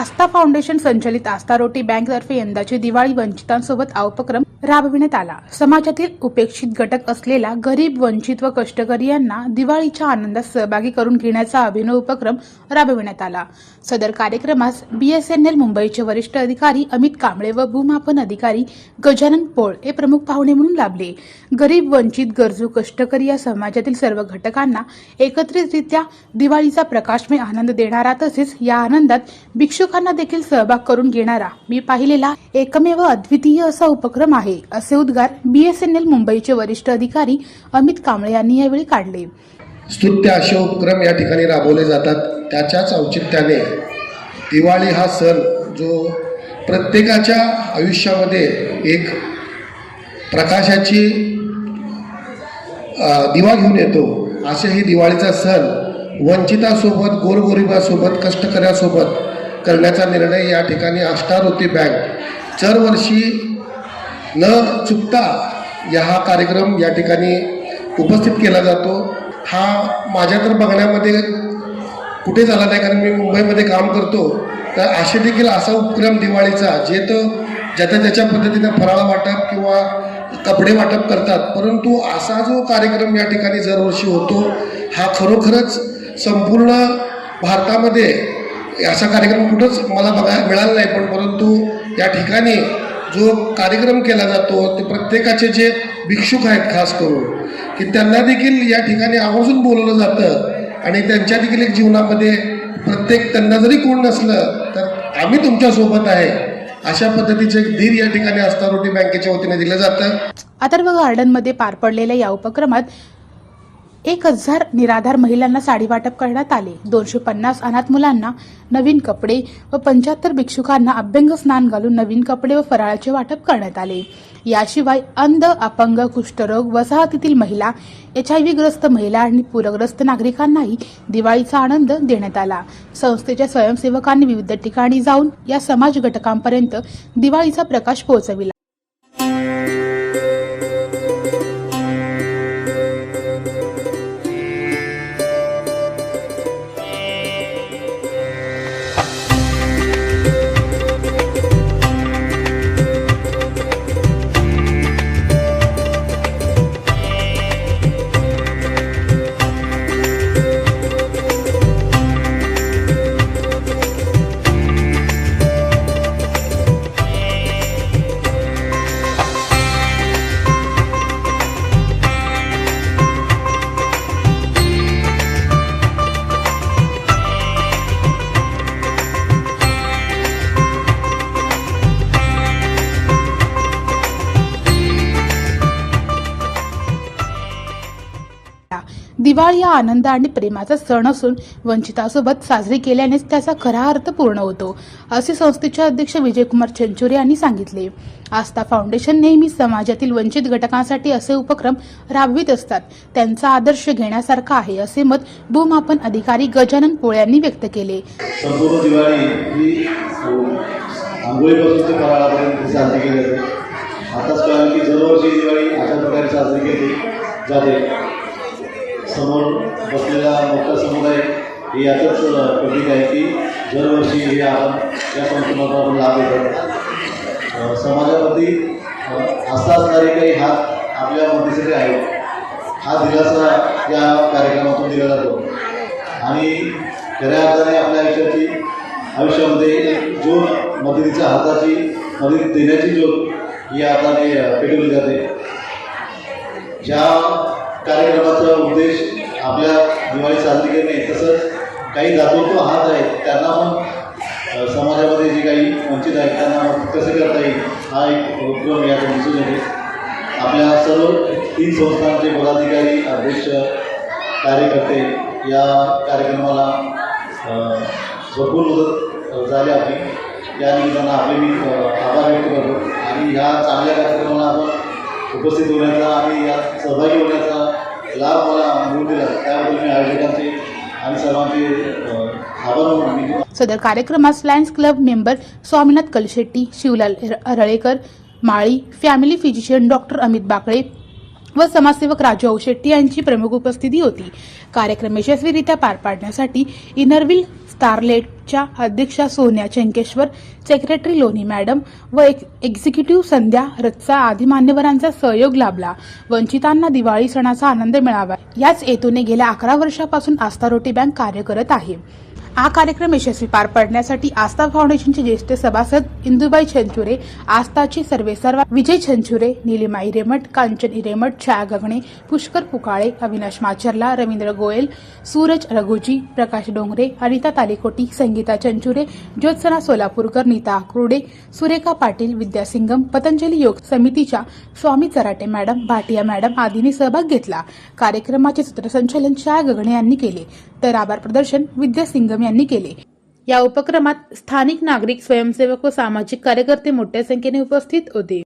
आस्था foundation संचलित आस्था रोटी बँकतर्फे यंदाची दिवाळी वंचितांसोबत हा उपक्रम राबविण्यात आला. समाजातील उपेक्षित घटक असलेला गरीब वंचित व कष्टकरी यांना दिवाळीच्या आनंदात सहभागी करून घेण्याचा अभिनव उपक्रम राबविण्यात आला. सदर कार्यक्रमास बीएसएनएल मुंबईचे वरिष्ठ अधिकारी अमित कांबळे व भूमापन अधिकारी गजानन पोळ हे प्रमुख पाहुणे म्हणून लाभले. गरीब वंचित गरजू कष्टकरी या समाजातील सर्व घटकांना एकत्रितरित्या दिवाळीचा प्रकाशमय आनंद देणारा तसेच या आनंदात भिक्षुकांना देखील सहभाग करून घेणारा मी पाहिलेला एकमेव अद्वितीय असा उपक्रम आहे. असे उद्गार बीएसएनएल मुंबईचे वरिष्ठ अधिकारी अमित कांबळे यांनी यावेळी काढले. स्तुत्य असे उपक्रम या ठिकाणी राबवले जातात. त्याच्याच औचित्याने दिवाळी हा सण जो प्रत्येकाच्या आयुष्यामध्ये एक प्रकाशाची दिवा घेऊन येतो. असे हे दिवाळीचा सण वंचितासोबत गोरगोरिबासोबत कष्टकऱ्यासोबत करण्याचा निर्णय या ठिकाणी अष्टारोती बँक दरवर्षी न चुकता या हा कार्यक्रम या ठिकाणी उपस्थित केला जातो. हा माझ्या तर बघण्यामध्ये कुठे झाला नाही कारण मी मुंबईमध्ये काम करतो. तर असे देखील असा उपक्रम दिवाळीचा जे तो ज्याच्या ज्याच्या पद्धतीनं फराळ वाटप किंवा कपडे वाटप करतात. परंतु असा जो कार्यक्रम या ठिकाणी दरवर्षी होतो हा खरोखरच संपूर्ण भारतामध्ये असा कार्यक्रम कुठंच मला बघायला मिळाला नाही. पण परंतु या ठिकाणी जो कार्यक्रम केला जातो ते प्रत्येकाचे जे भिक्षुक आहेत खास करून की त्यांना देखील या ठिकाणी आवर्जून बोलवलं जातं. आणि त्यांच्या देखील एक जीवनामध्ये प्रत्येक त्यांना जरी कोण नसलं तर आम्ही तुमच्यासोबत आहे. अशा पद्धतीचे एक धीर या ठिकाणी असता रोटी बँकेच्या वतीने दिलं जातं. अथर्व गार्डनमध्ये पार पडलेल्या या उपक्रमात एक हजार निराधार महिलांना साडी वाटप करण्यात आले. दोनशे पन्नास अनाथ मुलांना नवीन कपडे व पंच्याहत्तर भिक्षुकांना अभ्यंग स्नान घालून नवीन कपडे व फराळाचे वाटप करण्यात आले. याशिवाय अंध अपंग कुष्ठरोग वसाहतीतील महिला एच आय ग्रस्त महिला आणि पूरग्रस्त नागरिकांनाही दिवाळीचा आनंद देण्यात आला. संस्थेच्या स्वयंसेवकांनी विविध ठिकाणी जाऊन या समाज घटकांपर्यंत दिवाळीचा प्रकाश पोहोचविला. दिवाळी हा आनंद आणि प्रेमाचा सण असून वंचितासोबत साजरी केल्यानेच त्याचा खरा अर्थ पूर्ण होतो असे संस्थेचे अध्यक्ष विजयकुमार चंचुरे यांनी सांगितले. आस्था फाउंडेशन नेहमी समाजातील वंचित घटकांसाठी असे उपक्रम राबवित असतात. त्यांचा आदर्श घेण्यासारखा आहे असे मत भूमापन अधिकारी गजानन पोळ यांनी व्यक्त केले. संपूर्ण दिवाळी ही आंघोळीपासून फराळापर्यंत साजरी केली जाते. आताच कळालं की दरवर्षी दिवाळी अशा प्रकारे साजरी केली जाते. समोर बसलेला मोठा समुदाय हे याचंच प्रतीक आहे की दरवर्षी हे आपण या संपूर्ण आपण लाभ घेतो. अ, समाजामध्ये आस्था असणारे काही हात आपल्या मदतीसाठी आहेत. हा दिलासा या कार्यक्रमातून दिला जातो. आणि खऱ्या अर्थाने आपल्या आयुष्याची आयुष्यामध्ये जो मदतीच्या हाताची मदत देण्याची जो ही हाताने पेटवली जाते. ज्या कार्यक्रमाचा उद्देश आपल्या दिवाळी साजरी करणे. तसंच काही दातृत्व हात आहेत त्यांना पण समाजामध्ये जे काही वंचित आहेत त्यांना कसं करता येईल हा एक उपक्रम या दिसून येते. आपल्या सर्व तीन संस्थांचे पदाधिकारी अध्यक्ष कार्यकर्ते या कार्यक्रमाला भरपूर मदत झाली आपली. या निमित्तानं आपले मी आभार व्यक्त करतो. आणि ह्या चांगल्या कार्यक्रमाला आपण उपस्थित होण्याचा आणि यात सहभागी होण्याचा ला मला मिळून दिला त्याबद्दल मी आयोजकांचे आणि सर्वांचे आभार सदर कार्यक्रमास lions club member Swaminath Kalshetti Shivlal र- Ralekar Mali family physician doctor Amit Bakle व समाजसेवक राजू शेट्टी यांची प्रमुख उपस्थिती होती. कार्यक्रम यशस्वीरित्या पार पाडण्यासाठी इनरविल स्टारलेटच्या अध्यक्षा सोन्या चंकेश्वर सेक्रेटरी लोणी मॅडम व एक- एक्झिक्युटिव्ह संध्या रच्चा आदी मान्यवरांचा सहयोग लाभला. वंचितांना दिवाळी सणाचा आनंद मिळावा. याच हेतूने गेल्या अकरा वर्षापासून आस्था रोटी बँक कार्य करत आहे. हा कार्यक्रम यशस्वी पार पाडण्यासाठी आस्था फाउंडेशनचे ज्येष्ठ सभासद इंदुबाई छंचुरे आस्थाचे सर्वेसर्वा विजय छंचुरे निलिमा इरेमठ कांचन इरेमठ छाया गगणे पुष्कर पुकाळे अविनाश माचरला रवींद्र गोयल सूरज रघुजी प्रकाश डोंगरे अनिता तालिकोटी संगीता चंचुरे ज्योत्सना सोलापूरकर नीता आक्रोडे सुरेखा पाटील विद्यासिंगम पतंजली योग समितीच्या स्वामी चराटे मॅडम भाटिया मॅडम आदींनी सहभाग घेतला. कार्यक्रमाचे सूत्रसंचालन छाया गगणे यांनी केले. तर आभार प्रदर्शन विद्यासिंगम कदम यांनी केले. या उपक्रमात स्थानिक नागरिक स्वयंसेवक व सामाजिक कार्यकर्ते मोठ्या संख्येने उपस्थित होते.